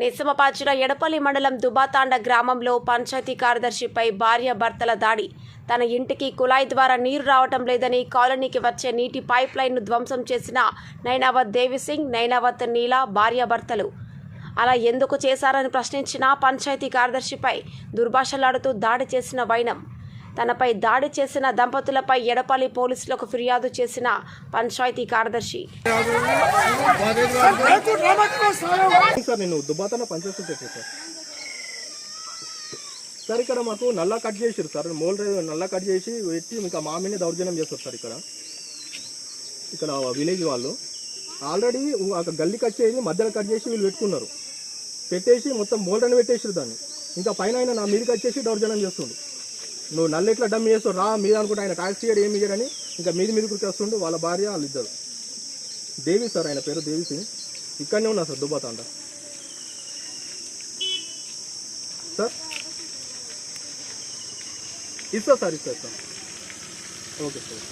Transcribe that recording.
నిస్సమపాచిన ఎడపల్లి మండలం దుబాతాండ గ్రామంలో పంచాయతీ కార్యదర్శిపై భార్య భర్తల దాడి. తన ఇంటికి కుళాయి ద్వారా నీరు రావటం లేదని కాలనీకి వచ్చే నీటి పైప్ లైన్ను ధ్వంసం చేసిన నైనావత్ దేవిసింగ్ నైనావత్ నీల భార్యాభర్తలు అలా ఎందుకు చేశారని ప్రశ్నించిన పంచాయతీ కార్యదర్శిపై దుర్భాషలాడుతూ దాడి చేసిన వైనం. తనపై దాడి చేసిన దంపతులపై ఎడపల్లి పోలీసులకు ఫిర్యాదు చేసిన పంచాయతీ కార్యదర్శి. సార్ నేను సార్. ఇక్కడ మాకు నల్లా కట్ చేసారు సార్. మోల్ నల్లా కట్ చేసి పెట్టి ఇంకా మామిని దౌర్జన్యం చేస్తారు సార్ ఇక్కడ. ఇక్కడ విలేజ్ వాళ్ళు. ఆల్రెడీ ఒక గల్లీ కట్ చేసి మధ్యలో కట్ చేసి వీళ్ళు పెట్టుకున్నారు. పెట్టేసి మొత్తం మోల్డ్ని పెట్టేసారు దాన్ని. ఇంకా పైన ఆయన నా మీదకి వచ్చేసి దౌర్జన్యం చేస్తుంది నువ్వు నల్ల ఇట్లా డమ్ చేస్తావు రా మీద అనుకుంటే ఆయన ట్యాక్సీ చేయడం ఏమి చేయడని ఇంకా మీది మీదకి వస్తుండు వాళ్ళ భార్య వాళ్ళు ఇద్దరు. దేవి సార్ ఆయన పేరు దేవి సింగ్. ఇక్కడనే ఉన్నా సార్ దుబ్బాతాండ సార్? ఇస్తా సార్ ఇస్తా సార్ ఓకే సార్.